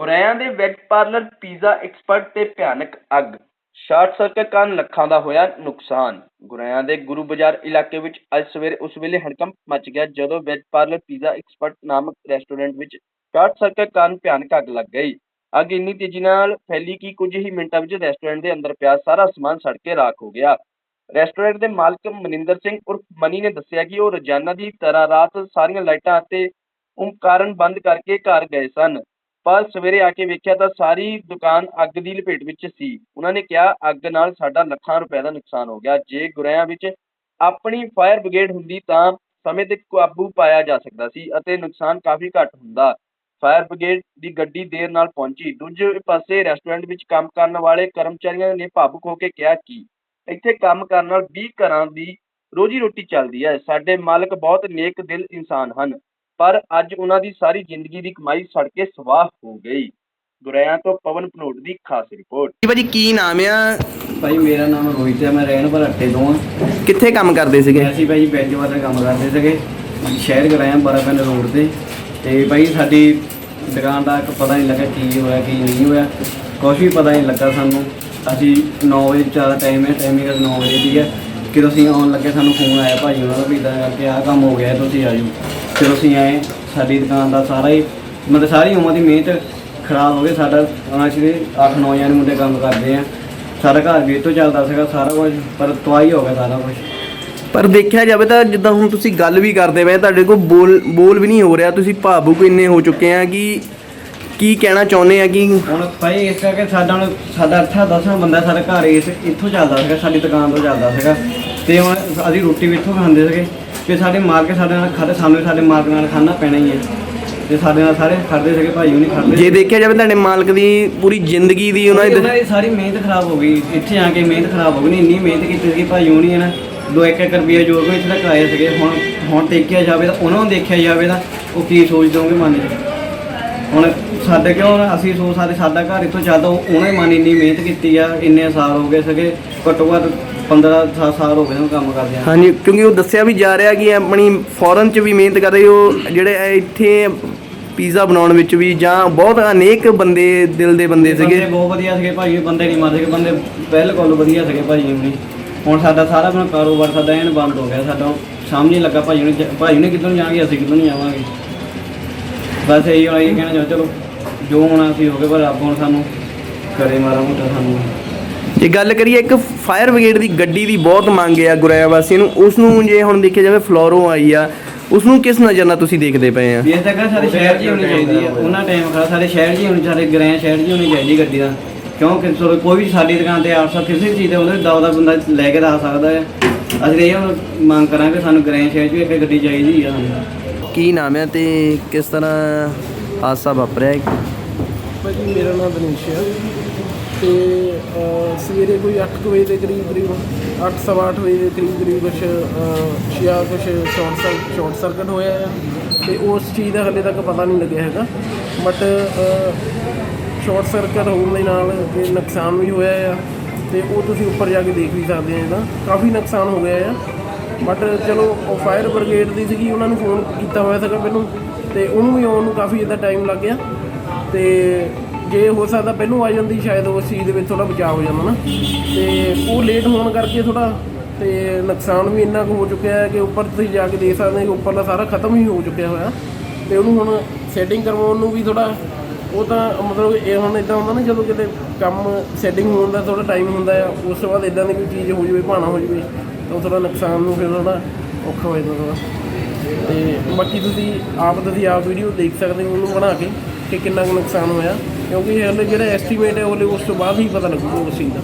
ਗੁਰੇਆਂ ਦੇ veg parlour pizza expert ਤੇ ਭਿਆਨਕ ਅੱਗ। ਸ਼ਾਰਟ ਸਰਕਟ ਕਾਰਨ ਲੱਖਾਂ ਦਾ ਹੋਇਆ ਨੁਕਸਾਨ। ਗੁਰੇਆਂ ਦੇ ਗੁਰੂ ਬਾਜ਼ਾਰ ਇਲਾਕੇ ਵਿੱਚ ਅੱਜ ਸਵੇਰੇ ਉਸ ਵੇਲੇ ਹੜਕੰਪ ਮਚ ਗਿਆ, ਜਦੋਂ ਵੈਜ ਪਾਰਲਰ ਪੀਜ਼ਾ ਐਕਸਪਰਟ ਨਾਮਕ ਰੈਸਟੋਰੈਂਟ ਵਿੱਚ ਸ਼ਾਰਟ ਸਰਕਟ ਕਾਰਨ ਭਿਆਨਕ ਅੱਗ ਲੱਗ ਗਈ। ਅੱਗ ਇੰਨੀ ਤੇਜ਼ੀ ਨਾਲ ਫੈਲੀ ਕਿ ਕੁਝ ਹੀ ਮਿੰਟਾਂ ਵਿੱਚ ਰੈਸਟੋਰੈਂਟ ਦੇ ਅੰਦਰ ਪਿਆ ਸਾਰਾ ਸਮਾਨ ਸੜ ਕੇ ਰਾਖ ਹੋ ਗਿਆ। ਰੈਸਟੋਰੈਂਟ ਦੇ ਮਾਲਕ ਮਨਿੰਦਰ ਸਿੰਘ ਉਰਫ ਮਨੀ ਨੇ ਦੱਸਿਆ ਕਿ ਉਹ ਰੋਜ਼ਾਨਾ ਦੀ ਤਰ੍ਹਾਂ ਰਾਤ ਸਾਰੀਆਂ ਲਾਈਟਾਂ ਅਤੇ ਉਪਕਰਨ ਬੰਦ ਕਰਕੇ ਘਰ ਗਏ ਸਨ। ਪਰ ਸਵੇਰੇ ਆ ਕੇ ਵੇਖਿਆ ਤਾਂ ਸਾਰੀ ਦੁਕਾਨ ਅੱਗ ਦੀ ਲਪੇਟ ਵਿੱਚ ਸੀ। ਉਹਨਾਂ ਨੇ ਕਿਹਾ, ਅੱਗ ਨਾਲ ਸਾਡਾ ਲੱਖਾਂ ਰੁਪਏ ਦਾ ਨੁਕਸਾਨ ਹੋ ਗਿਆ। ਜੇ ਗੁਰਿਆਂ ਵਿੱਚ ਆਪਣੀ ਫਾਇਰ ਬ੍ਰਿਗੇਡ ਹੁੰਦੀ ਤਾਂ ਸਮੇਂ ਤੇ ਕਾਬੂ ਪਾਇਆ ਜਾ ਸਕਦਾ ਸੀ ਅਤੇ ਨੁਕਸਾਨ ਕਾਫੀ ਘੱਟ ਹੁੰਦਾ। ਫਾਇਰ ਬ੍ਰਿਗੇਡ ਦੀ ਗੱਡੀ ਦੇਰ ਨਾਲ ਪਹੁੰਚੀ। ਦੂਜੇ ਪਾਸੇ ਰੈਸਟੋਰੈਂਟ ਵਿੱਚ ਕੰਮ ਕਰਨ ਵਾਲੇ ਕਰਮਚਾਰੀਆਂ ਨੇ ਭਾਵੁਕ ਹੋ ਕੇ ਕਿਹਾ ਕਿ ਇੱਥੇ ਕੰਮ ਕਰਨ ਨਾਲ 20 ਘਰਾਂ ਦੀ ਰੋਜੀ ਰੋਟੀ ਚੱਲਦੀ ਹੈ। ਸਾਡੇ ਮਾਲਕ ਬਹੁਤ ਨੇਕ ਦਿਲ ਇਨਸਾਨ ਹਨ। ਪਰ ਅੱਜ ਉਹਨਾਂ ਦੀ ਸਾਰੀ ਜ਼ਿੰਦਗੀ ਦੀ ਕਮਾਈ ਸੜ ਕੇ ਸਵਾਹ ਹੋ ਗਈ। ਗੁਰੇਆਂ ਤੋਂ ਪਵਨ ਭਨੋਟ ਦੀ ਖਾਸ ਰਿਪੋਰਟ। ਜੀ ਭਾਜੀ ਕੀ ਨਾਮ ਆ? ਭਾਈ ਮੇਰਾ ਨਾਮ ਰੋਹਿਤ ਹੈ ਮੈਂ ਰਹਿਣ ਵਾਲਾ ਅੱਟੇ ਤੋਂ ਹਾਂ ਕਿੱਥੇ ਕੰਮ ਕਰਦੇ ਸੀਗੇ? ਅਸੀਂ ਭਾਈ ਵੈਜ ਵਾਲਾ ਕੰਮ ਕਰਦੇ ਸੀਗੇ। ਸ਼ਹਿਰ ਕਰਾਇਆ ਬਰਾਬਰ ਰੋਡ ਤੇ। ਤੇ ਭਾਈ ਸਾਡੀ ਦੁਕਾਨ ਦਾ ਇੱਕ ਪਤਾ ਨਹੀਂ ਲੱਗਾ ਕੀ ਹੋਇਆ ਕੀ ਨਹੀਂ ਹੋਇਆ। ਕੁਛ ਵੀ ਪਤਾ ਨਹੀਂ ਲੱਗਾ ਸਾਨੂੰ। ਅਸੀਂ 9 ਵਜੇ ਚਾਰ ਟਾਈਮ ਹੈ ਟਾਈਮਿੰਗ 9 ਵਜੇ ਦੀ ਹੈ ਕਿ ਤੁਸੀਂ ਆਉਣ ਲੱਗੇ ਸਾਨੂੰ ਫੋਨ ਆਇਆ ਭਾਜੀ ਉਹਨਾਂ ਦਾ ਵੀ ਇਦਾਂ ਕਰਕੇ ਆਹ ਕੰਮ ਹੋ ਗਿਆ, ਤੁਸੀਂ ਆ ਜਾਓ। ਫਿਰ ਅਸੀਂ ਆਏ, ਸਾਡੀ ਦੁਕਾਨ ਦਾ ਸਾਰਾ ਹੀ ਮਤਲਬ ਸਾਰੀ ਉਮਰ ਦੀ ਮਿਹਨਤ ਖਰਾਬ ਹੋ ਗਈ। ਸਾਡਾ ਅਸੀਂ 8-9 ਜਣੇ ਮੁੰਡੇ ਕੰਮ ਕਰਦੇ ਆ। ਸਾਰਾ ਘਰ ਵੀ ਤੋਂ ਚੱਲਦਾ ਸੀਗਾ, ਸਾਰਾ ਕੁਝ, ਪਰ ਤਵਾਈ ਹੋ ਗਿਆ ਸਾਰਾ ਕੁਝ। ਪਰ ਦੇਖਿਆ ਜਾਵੇ ਤਾਂ ਜਿੱਦਾਂ ਹੁਣ ਤੁਸੀਂ ਗੱਲ ਵੀ ਕਰਦੇ ਪਏ ਤੁਹਾਡੇ ਕੋਲ ਬੋਲ ਬੋਲ ਵੀ ਨਹੀਂ ਹੋ ਰਿਹਾ। ਤੁਸੀਂ ਭਾਵੁਕ ਇੰਨੇ ਹੋ ਚੁੱਕੇ ਆ ਕਿ ਕੀ ਕਹਿਣਾ ਚਾਹੁੰਦੇ ਆ ਕਿ ਹੁਣ ਭਾਈ ਇਸ ਕਰਕੇ ਸਾਡਾ ਹੁਣ ਸਾਡਾ ਅੱਠਾ ਦਸਾਂ ਬੰਦਾ ਸਾਡਾ ਘਰ ਇਸ ਇੱਥੋਂ ਚੱਲਦਾ ਸੀਗਾ ਸਾਡੀ ਦੁਕਾਨ ਤੋਂ ਚੱਲਦਾ ਸੀਗਾ। ਤੇ ਹੁਣ ਅਸੀਂ ਰੋਟੀ ਵੀ ਇੱਥੋਂ ਖਾਂਦੇ ਸੀਗੇ। ਤੇ ਸਾਡੇ ਮਾਲਕ ਸਾਡੇ ਨਾਲ ਖਾਦੇ ਸਾਨੂੰ ਸਾਡੇ ਮਾਲਕ ਨਾਲ ਖਾਣਾ ਪੈਣਾ ਹੀ ਹੈ। ਤੇ ਸਾਡੇ ਨਾਲ ਸਾਰੇ ਖੜਦੇ ਸੀਗੇ ਭਾਈ ਉਹ ਨਹੀਂ ਖੜਦੇ ਜੇ ਦੇਖਿਆ ਜਾਵੇ ਤੁਹਾਡੇ ਮਾਲਕ ਦੀ ਪੂਰੀ ਜ਼ਿੰਦਗੀ ਦੀ ਉਹਨਾਂ ਉਹਨਾਂ ਦੀ ਦੀ ਸਾਰੀ ਮਿਹਨਤ ਖਰਾਬ ਹੋ ਗਈ। ਇੱਥੇ ਆ ਕੇ ਮਿਹਨਤ ਖਰਾਬ ਹੋ ਗਈ। ਇੰਨੀ ਮਿਹਨਤ ਕੀਤੀ ਸੀ ਭਾਈ ਉਹ ਨਹੀਂ ਹੈ ਨਾ। ਦੋ ਇੱਕ ਇੱਕ ਰੁਪਈਆ ਜੋੜ ਕੇ ਇੱਥੇ ਤੱਕ ਆਏ ਸੀਗੇ। ਹੁਣ ਹੁਣ ਦੇਖਿਆ ਜਾਵੇ ਤਾਂ ਉਹਨਾਂ ਨੂੰ ਦੇਖਿਆ ਜਾਵੇ ਤਾਂ ਉਹ ਕੀ ਸੋਚ ਦੋਗੇ ਮਨ 'ਚ ਹੁਣ ਸਾਡੇ ਕਿਉਂ ਅਸੀਂ ਸੋਚ ਸਕਦੇ ਸਾਡਾ ਘਰ ਇੱਥੋਂ ਚੱਲਦਾ ਉਹ- ਉਹਨੇ ਮਨ ਇੰਨੀ ਮਿਹਨਤ ਕੀਤੀ ਆ ਇੰਨੇ ਸਾਲ ਹੋ ਗਏ ਸੀਗੇ ਘੱਟੋ ਘੱਟ 15 ਸਾ- ਸਾਲ ਹੋ ਗਏ ਉਹਨੂੰ ਕੰਮ ਕਰਦੇ ਆ। ਹਾਂਜੀ ਕਿਉਂਕਿ ਉਹ ਦੱਸਿਆ ਵੀ ਜਾ ਰਿਹਾ ਕਿ ਆਪਣੀ ਫੋਰਨ 'ਚ ਵੀ ਮਿਹਨਤ ਕਰ ਰਹੇ ਉਹ ਜਿਹੜੇ ਇਹ ਇੱਥੇ ਪੀਜ਼ਾ ਬਣਾਉਣ ਵਿੱਚ ਵੀ ਜਾਂ ਬਹੁਤ ਅਨੇਕ ਬੰਦੇ ਦਿਲ ਦੇ ਬੰਦੇ ਸੀਗੇ। ਬਹੁਤ ਵਧੀਆ ਸੀਗੇ ਭਾਈ ਬੰਦੇ ਨਹੀਂ ਮਾਰਦੇ ਸੀਗੇ ਬੰਦੇ ਬਿਲਕੁਲ ਵਧੀਆ ਸੀਗੇ ਭਾਈ ਹੁਣੀ ਹੁਣ ਸਾਡਾ ਸਾਰਾ ਆਪਣਾ ਕਾਰੋਬਾਰ ਸਾਡਾ ਐਨ ਬੰਦ ਹੋ ਗਿਆ ਸਾਡਾ ਸਮਝ ਨਹੀਂ ਲੱਗਾ ਭਾਈ ਹੁਣੀ ਭਾਈ ਨੂੰ ਜਾਣਗੇ ਅਸੀਂ ਕਿੱਧਰ ਨੂੰ ਜਾਵਾਂਗੇ? ਬਸ ਇਹੀ ਹੁਣ ਇਹ ਕਹਿਣਾ ਚਾਹੁੰਦਾ ਚਲੋ ਜੋ ਹੋਣਾ ਸੀ ਹੋ ਗਿਆ ਪਰ ਰੱਬ ਹੁਣ ਸਾਨੂੰ ਕਰੇ ਮਾਰਾ ਮੋਟਾ ਸਾਨੂੰ। ਜੇ ਗੱਲ ਕਰੀਏ ਇੱਕ ਫਾਇਰ ਬ੍ਰਿਗੇਡ ਦੀ ਗੱਡੀ ਦੀ ਬਹੁਤ ਮੰਗ ਆ ਗੁਰੇਆ ਵਾਸੀਆਂ ਨੂੰ ਉਸ ਨੂੰ ਜੇ ਹੁਣ ਦੇਖਿਆ ਜਾਵੇ ਫਲੋਰੋ ਆਈ ਆ ਉਸ ਨੂੰ ਕਿਸ ਨਜ਼ਰ ਨਾਲ ਤੁਸੀਂ ਦੇਖਦੇ ਪਏ ਆ? ਵੀ ਇਹ ਤਾਂ ਕਹਿੰਦਾ ਸਾਡੇ ਸ਼ਹਿਰ 'ਚ ਹੀ ਹੋਣੀ ਚਾਹੀਦੀ ਆ ਉਹਨਾਂ ਟਾਈਮ ਖੜਾ ਸਾਡੇ ਸ਼ਹਿਰ 'ਚ ਹੀ ਹੋਣੀ ਸਾਡੇ ਗ੍ਰਹਿ ਸ਼ਹਿਰ 'ਚ ਹੀ ਹੋਣੀ ਚਾਹੀਦੀ ਗੱਡੀ ਦਾ। ਕਿਉਂਕਿ ਚਲੋ ਕੋਈ ਵੀ ਸਾਡੀ ਦੁਕਾਨ ਤੇ 800 ਕਿਸੇ ਵੀ ਚੀਜ਼ ਤੇ ਉਹਦੇ ਦਾ ਉਹਦਾ ਬੰਦਾ ਲੈ ਕੇ ਆ ਸਕਦਾ ਹੈ ਅਸੀਂ ਇਹ ਮੰਗ ਕਰਾਂਗੇ ਸਾਨੂੰ ਗ੍ਰਹਿ ਸ਼ਹਿਰ 'ਚ ਵੀ ਇੱਕ ਗੱਡੀ ਚਾਹੀਦੀ ਆ। ਕੀ ਨਾਮ ਹੈ ਤੇ ਕਿਸ ਤਰ੍ਹਾਂ ਹਾਦਸਾ ਵਾਪਰਿਆ ਹੈ? ਭਾਜੀ ਮੇਰਾ ਨਾਮ ਦਿਨੇਸ਼ ਹੈ ਤੇ ਅਹ, ਸਵੇਰੇ ਕੋਈ 8 ਕੁ ਵਜੇ ਦੇ ਕਰੀਬ ਕਰੀਬ 8:30 ਵਜੇ ਦੇ ਕਰੀਬ ਕਰੀਬ ਕੁਛ ਅਹ, ਸ਼ਿਆ ਕੁਛ ਸ਼ਾਰਟ ਸਰ ਸ਼ਾਰਟ ਸਰਕਟ ਹੋਇਆ ਆ ਤੇ ਉਸ ਚੀਜ਼ ਦਾ ਹਲੇ ਤੱਕ ਪਤਾ ਨਹੀਂ ਲੱਗਿਆ ਹੈਗਾ। ਬਟ ਸ਼ਾਰਟ ਸਰਕਟ ਹੋਣ ਦੇ ਨਾਲ ਇਹ ਨੁਕਸਾਨ ਵੀ ਹੋਇਆ ਆ ਤੇ ਉਹ ਤੁਸੀਂ ਉੱਪਰ ਜਾ ਕੇ ਦੇਖ ਵੀ ਸਕਦੇ ਆ ਇਹਦਾ। ਕਾਫੀ ਨੁਕਸਾਨ ਹੋ ਗਿਆ ਆ। ਬਟ ਚਲੋ, ਉਹ ਫਾਇਰ ਬ੍ਰਿਗੇਡ ਦੀ ਸੀਗੀ, ਉਹਨਾਂ ਨੂੰ ਫੋਨ ਕੀਤਾ ਹੋਇਆ ਸੀਗਾ ਮੈਨੂੰ ਤੇ ਉਹਨੂੰ ਵੀ ਆਉਣ ਨੂੰ ਕਾਫੀ ਇਹਦਾ ਟਾਈਮ ਲੱਗ ਗਿਆ। ਤੇ ਜੇ ਹੋ ਸਕਦਾ ਪਹਿਲੋਂ ਆ ਜਾਂਦੀ, ਸ਼ਾਇਦ ਉਸ ਚੀਜ਼ ਦੇ ਵਿੱਚ ਥੋੜਾ ਬਚਾਅ ਹੋ ਜਾਂਦਾ ਨਾ। ਤੇ ਉਹ ਲੇਟ ਹੋਣ ਕਰਕੇ ਥੋੜਾ ਤੇ ਨੁਕਸਾਨ ਵੀ ਇੰਨਾ ਕੁ ਹੋ ਚੁੱਕਿਆ ਹੈ ਕਿ ਉੱਪਰ ਤੁਸੀਂ ਜਾ ਕੇ ਦੇਖ ਸਕਦੇ ਹੋ ਕਿ ਉੱਪਰਲਾ ਸਾਰਾ ਖਤਮ ਹੀ ਹੋ ਚੁੱਕਿਆ ਹੋਇਆ। ਤੇ ਉਹਨੂੰ ਹੁਣ ਸੈਟਿੰਗ ਕਰਵਾਉਣ ਨੂੰ ਵੀ ਥੋੜਾ ਉਹ ਤਾਂ ਮਤਲਬ ਇਹ ਹੁਣ ਇਦਾਂ ਹੁੰਦਾ ਨਾ, ਜਦੋਂ ਕਿਤੇ ਕੰਮ ਸੈਟਿੰਗ ਹੋਣ ਦਾ ਥੋੜਾ ਟਾਈਮ ਹੁੰਦਾ ਆ, ਉਸ ਤੋਂ ਬਾਅਦ ਇਦਾਂ ਦੀ ਕੋਈ ਚੀਜ਼ ਹੋ ਜਾਵੇ ਭਾਣਾ ਹੋ ਜਾਵੇ। ਉਹ ਥੋੜਾ ਨੁਕਸਾਨ ਨੂੰ ਫਿਰ ਥੋੜਾ ਔਖਾ ਹੋ ਜਾਂਦਾ ਥੋੜਾ ਤੇ ਬਾਕੀ ਤੁਸੀਂ ਆਪ ਤੁਸੀਂ ਆਪ ਵੀਡੀਓ ਦੇਖ ਸਕਦੇ ਹੋ ਉਹਨੂੰ ਬਣਾ ਕੇ ਕਿ ਕਿੰਨਾ ਕੁ ਨੁਕਸਾਨ ਹੋਇਆ। ਕਿਉਂਕਿ ਹਲੇ ਜਿਹੜਾ ਐਸਟੀਮੇਟ ਹੈ ਉਹਲੇ ਉਸ ਤੋਂ ਬਾਅਦ ਹੀ ਪਤਾ ਲੱਗੂਗਾ ਉਸ ਚੀਜ਼ ਦਾ।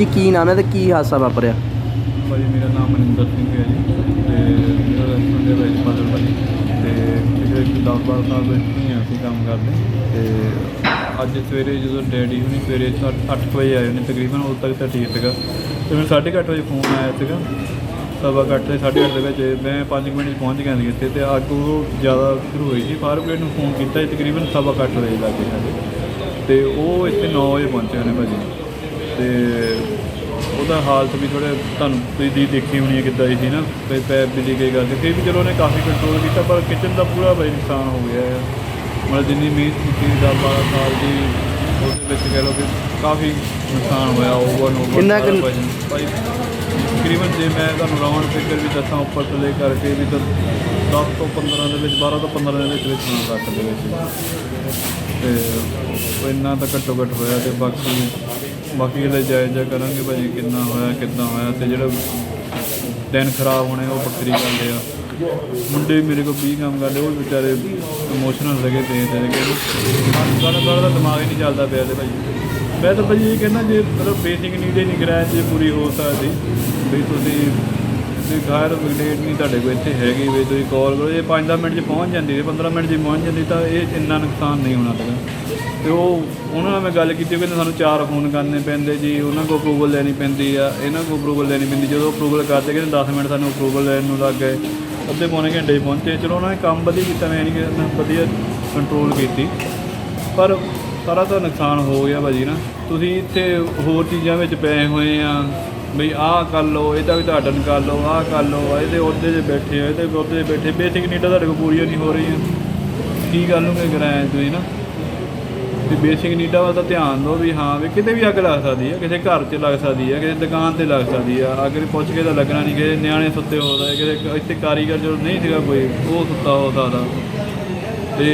ਜੀ ਕੀ ਨਾਮ ਹੈ ਤੇ ਕੀ ਹਾਦਸਾ ਵਾਪਰਿਆ? ਭਾਜੀ ਮੇਰਾ ਨਾਮ ਮਨਿੰਦਰ ਸਿੰਘ ਹੈ ਜੀ। ਤੇ ਮੇਰਾ ਰੈਸਟੋਰੈਂਟ ਦੇ ਵਿੱਚ ਪਾਲਰ ਭਾਜੀ। ਤੇ ਪਿਛਲੇ 10 12 ਸਾਲ ਤੋਂ ਇੱਥੇ ਹੀ ਹਾਂ ਅਸੀਂ ਕੰਮ ਕਰਦੇ। ਤੇ ਅੱਜ ਸਵੇਰੇ ਜਦੋਂ ਡੈਡੀ ਹੁਣੀ ਸਵੇਰੇ 8 ਵਜੇ ਆਏ ਨੇ ਤਕਰੀਬਨ ਉਦੋਂ ਤੱਕ ਤਾਂ ਠੀਕ ਸੀਗਾ। ਤੇ ਮੈਨੂੰ 8:30 ਵਜੇ ਫੋਨ ਆਇਆ ਸੀਗਾ। ਸਵਾ ਕੁ ਅੱਠ ਤੇ 8:30 ਦੇ ਵਿੱਚ ਮੈਂ 5 ਮਿੰਟ 'ਚ ਪਹੁੰਚ ਗਿਆ ਸੀ ਇੱਥੇ ਤੇ ਅੱਗ ਉਹ ਜ਼ਿਆਦਾ ਸ਼ੁਰੂ ਹੋਈ ਸੀ। ਫਾਇਰ ਬ੍ਰਿਗੇਡ ਨੂੰ ਫੋਨ ਕੀਤਾ ਸੀ, ਤਕਰੀਬਨ ਸਵਾ ਕੁ ਅੱਠ ਵਜੇ ਲੱਗੇ ਸਾਡੇ ਤੇ ਉਹ ਇੱਥੇ 9 ਵਜੇ ਪਹੁੰਚੇ ਨੇ ਭਾਜੀ। ਤੇ ਉਹਦਾ ਹਾਲਤ ਵੀ ਥੋੜੇ ਤੁਹਾਨੂੰ ਤੁਸੀਂ ਦੀ ਦੇਖੀ ਹੋਣੀ ਹੈ ਕਿੱਦਾਂ ਦੀ ਸੀ ਨਾ ਤੇ ਪੈ ਵੀ ਗਈ ਗੱਲ ਸੀ ਫਿਰ ਵੀ ਚਲੋ ਉਹਨੇ ਕਾਫੀ ਕੰਟਰੋਲ ਕੀਤਾ, ਪਰ ਕਿਚਨ ਦਾ ਪੂਰਾ ਬਈ ਨੁਕਸਾਨ ਹੋ ਗਿਆ ਹੈ ਮਤਲਬ ਜਿੰਨੀ ਮਿਹਨਤ ਕੀਤੀ 10 12 ਸਾਲ ਦੀ ਉਹਦੇ ਵਿੱਚ ਕਹਿ ਲਓ ਕਿ ਕਾਫੀ ਨੁਕਸਾਨ ਹੋਇਆ ਓਵਰ ਨੂੰ ਕਿੰਨਾ ਕੁ- ਭਾਈ ਤਕਰੀਬਨ ਜੇ ਮੈਂ ਤੁਹਾਨੂੰ ਰਾਉਂਡ ਫਿਗਰ ਵੀ ਦੱਸਾਂ ਉੱਪਰ ਥੱਲੇ ਕਰਕੇ ਵੀ ਤਾਂ 10 ਤੋਂ 15 ਦੇ ਵਿੱਚ 12 ਤੋਂ 15 ਦੇ ਵਿੱਚ ਵਿੱਚ ਨਾ ਰੱਖ ਦੇ ਵਿੱਚ। ਤੇ ਉਹ ਇੰਨਾ ਤਾਂ ਘੱਟੋ ਘੱਟ ਹੋਇਆ ਤੇ ਬਾਕੀ ਬਾਕੀ ਇਹਦਾ ਜਾਇਜ਼ਾ ਕਰਾਂਗੇ ਭਾਜੀ ਕਿੰਨਾ ਹੋਇਆ ਕਿੱਦਾਂ ਹੋਇਆ ਤੇ ਜਿਹੜਾ ਦਿਨ ਖਰਾਬ ਹੋਣੇ ਉਹ ਵੱਖਰੀ ਗੱਲ ਆ। ਮੁੰਡੇ ਮੇਰੇ ਕੋਲ 20 ਕੰਮ ਕਰਦੇ ਉਹ ਵੀ ਵਿਚਾਰੇ ਇਮੋਸ਼ਨਲ ਲੱਗੇ ਤੇ ਤੇ ਕਿ ਗੱਲ ਦਾ ਦਿਮਾਗ ਹੀ ਨਹੀਂ ਚੱਲਦਾ ਪਿਆ ਤੇ ਭਾਜੀ ਮੈਂ ਤਾਂ ਭਾਜੀ ਇਹ ਕਹਿੰਦਾ ਜੇ ਮਤਲਬ ਬੇਸਿਕ ਨੀਡ ਹੀ ਨਹੀਂ ਕਰਾਇਆ ਜੇ ਪੂਰੀ ਹੋ ਸਕਦੀ, ਵੀ ਤੁਸੀਂ ਤੇ ਘਰ ਵਿਗੜੇਟ ਨਹੀਂ ਤੁਹਾਡੇ ਕੋਲ ਇੱਥੇ ਹੈਗੀ ਵੀ ਤੁਸੀਂ ਕਾਲ ਕਰੋ। ਜੇ 5-10 ਮਿੰਟ 'ਚ ਪਹੁੰਚ ਜਾਂਦੀ, ਜੇ 15 ਮਿੰਟ 'ਚ ਪਹੁੰਚ ਜਾਂਦੀ ਤਾਂ ਇਹ ਇੰਨਾ ਨੁਕਸਾਨ ਨਹੀਂ ਹੋਣਾ ਸੀਗਾ। ਤੇ ਉਹ ਉਹਨਾਂ ਨਾਲ ਮੈਂ ਗੱਲ ਕੀਤੀ, ਉਹ ਕਹਿੰਦੇ ਸਾਨੂੰ ਚਾਰ ਫੋਨ ਕਰਨੇ ਪੈਂਦੇ ਜੀ, ਉਹਨਾਂ ਕੋਲ ਅਪਰੂਵਲ ਲੈਣੀ ਪੈਂਦੀ ਆ, ਇਹਨਾਂ ਕੋਲ ਅਪਰੂਵਲ ਲੈਣੀ ਪੈਂਦੀ। ਜਦੋਂ ਅਪਰੂਵਲ ਕਰਦੇ, ਕਹਿੰਦੇ 10 ਮਿੰਟ ਸਾਨੂੰ ਅਪਰੂਵਲ ਲੈਣ ਨੂੰ ਲੱਗ ਗਏ। ਅੱਧੇ ਪੌਣੇ ਘੰਟੇ 'ਚ ਪਹੁੰਚੇ। ਚਲੋ ਉਹਨਾਂ ਨੇ ਕੰਮ ਵਧੀਆ ਕੀਤਾ, ਮੈਂ ਨਹੀਂ ਕਿ ਵਧੀਆ ਕੰਟਰੋਲ ਕੀਤੀ। ਪਰ ਸਾਰਾ ਤਾਂ ਨੁਕਸਾਨ ਹੋ ਗਿਆ ਭਾਜੀ ਨਾ। ਤੁਸੀਂ ਇੱਥੇ ਹੋਰ ਚੀਜ਼ਾਂ ਵਿੱਚ ਪਏ ਹੋਏ ਆ। ਬਈ ਆਹ ਕਰ ਲਓ ਇਹਦਾ ਵੀ ਤੁਹਾਡਾ ਕਰ ਲਓ, ਆਹ ਕਰ ਲਓ ਇਹਦੇ ਉਹਦੇ 'ਚ ਬੈਠੇ ਹੋ ਇਹਦੇ ਉਹਦੇ 'ਚ ਬੈਠੇ। ਬੇਸਿਕ ਨੀਡਾਂ ਤੁਹਾਡੇ ਕੋਲ ਪੂਰੀਆਂ ਨਹੀਂ ਹੋ ਰਹੀਆਂ। ਕੀ ਗੱਲ ਨੂੰ ਕਰਾਇਆ ਤੁਸੀਂ ਨਾ? ਵੀ ਬੇਸਿਕ ਨੀਡਾਂ ਵੱਲ ਤਾਂ ਧਿਆਨ ਦਿਓ ਵੀ ਹਾਂ, ਵੀ ਕਿਤੇ ਵੀ ਅੱਗ ਲੱਗ ਸਕਦੀ ਹੈ ਕਿਸੇ ਘਰ 'ਚ ਲੱਗ ਸਕਦੀ ਹੈ ਕਿਸੇ ਦੁਕਾਨ ਤੇ ਲੱਗ ਸਕਦੀ ਆ। ਵੀ ਪੁੱਛ ਕੇ ਤਾਂ ਲੱਗਣਾ ਨਹੀਂ, ਕਿਸੇ ਨਿਆਣੇ ਸੁੱਤੇ ਹੋ ਸਕਦੇ ਕਿਸੇ ਇੱਥੇ ਕਾਰੀਗਰ ਜਦੋਂ ਨਹੀਂ ਸੀਗਾ ਕੋਈ, ਉਹ ਸੁੱਤਾ ਹੋ ਸਕਦਾ। ਤੇ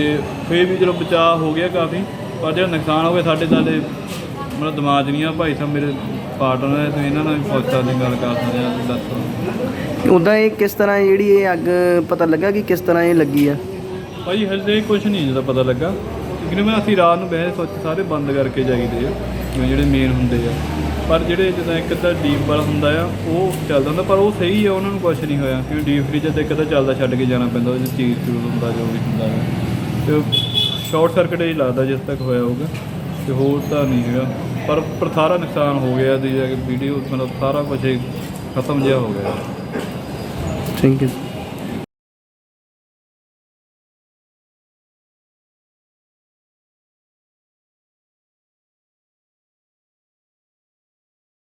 ਫੇਰ ਵੀ ਚਲੋ ਬਚਾਅ ਹੋ ਗਿਆ ਕਾਫੀ ਪਰ ਜਿਹੜਾ ਨੁਕਸਾਨ ਹੋ ਗਿਆ ਸਾਡੇ ਸਾਡੇ ਮਤਲਬ ਦਿਮਾਗ ਨਹੀਂ ਆ ਭਾਈ ਸਾਹਿਬ ਮੇਰੇ ਪਾਰਟਨਰ ਨੇ ਤੁਸੀਂ ਇਹਨਾਂ ਨਾਲ ਵੀ ਪੁੱਛ ਸਕਦੇ ਗੱਲ ਕਰ ਸਕਦੇ ਆ ਦੱਸੋ। ਉਦਾਂ ਇਹ ਕਿਸ ਤਰ੍ਹਾਂ ਜਿਹੜੀ ਇਹ ਅੱਗ ਪਤਾ ਲੱਗਾ ਕਿ ਕਿਸ ਤਰ੍ਹਾਂ ਇਹ ਲੱਗੀ ਆ? ਭਾਈ ਹਜੇ ਕੁਝ ਨਹੀਂ ਜਿਹਦਾ ਪਤਾ ਲੱਗਾ। ਕਿਉਂਕਿ ਮੈਂ ਅਸੀਂ ਰਾਤ ਨੂੰ ਬਹਿ ਸੋਚ ਸਾਰੇ ਬੰਦ ਕਰਕੇ ਜਾਈਦੇ ਆ ਜਿਹੜੇ ਮੇਨ ਹੁੰਦੇ ਆ। ਪਰ ਜਿਹੜੇ ਜਿੱਦਾਂ ਇੱਕ ਤਾਂ ਡੀਪ ਵਾਲਾ ਹੁੰਦਾ ਆ ਉਹ ਚੱਲਦਾ ਹੁੰਦਾ ਪਰ ਉਹ ਸਹੀ ਆ ਉਹਨਾਂ ਨੂੰ ਕੁਝ ਨਹੀਂ ਹੋਇਆ। ਕਿਉਂਕਿ ਡੀਪ ਫ੍ਰਿਜ ਤੇ ਇੱਕ ਤਾਂ ਚੱਲਦਾ ਛੱਡ ਕੇ ਜਾਣਾ ਪੈਂਦਾ ਉਹਦੇ 'ਚ ਚੀਜ਼ ਚੂਜ਼ ਹੁੰਦਾ ਜੋ ਵੀ ਹੁੰਦਾ ਹੈ ਤੇ ਸ਼ਾਰਟ ਸਰਕਟ ਹੀ ਲੱਗਦਾ ਜਿਸ ਤੱਕ ਹੋਇਆ ਹੋਊਗਾ, ਤੇ ਹੋਰ ਤਾਂ ਨਹੀਂ ਹੈਗਾ। ਪਰ ਪਰ ਸਾਰਾ ਨੁਕਸਾਨ ਹੋ ਗਿਆ ਦੀ ਜਾ ਕੇ ਵੀਡੀਓ ਮਤਲਬ ਸਾਰਾ ਕੁਝ ਹੀ ਖਤਮ ਜਿਹਾ ਹੋ ਗਿਆ। Thank you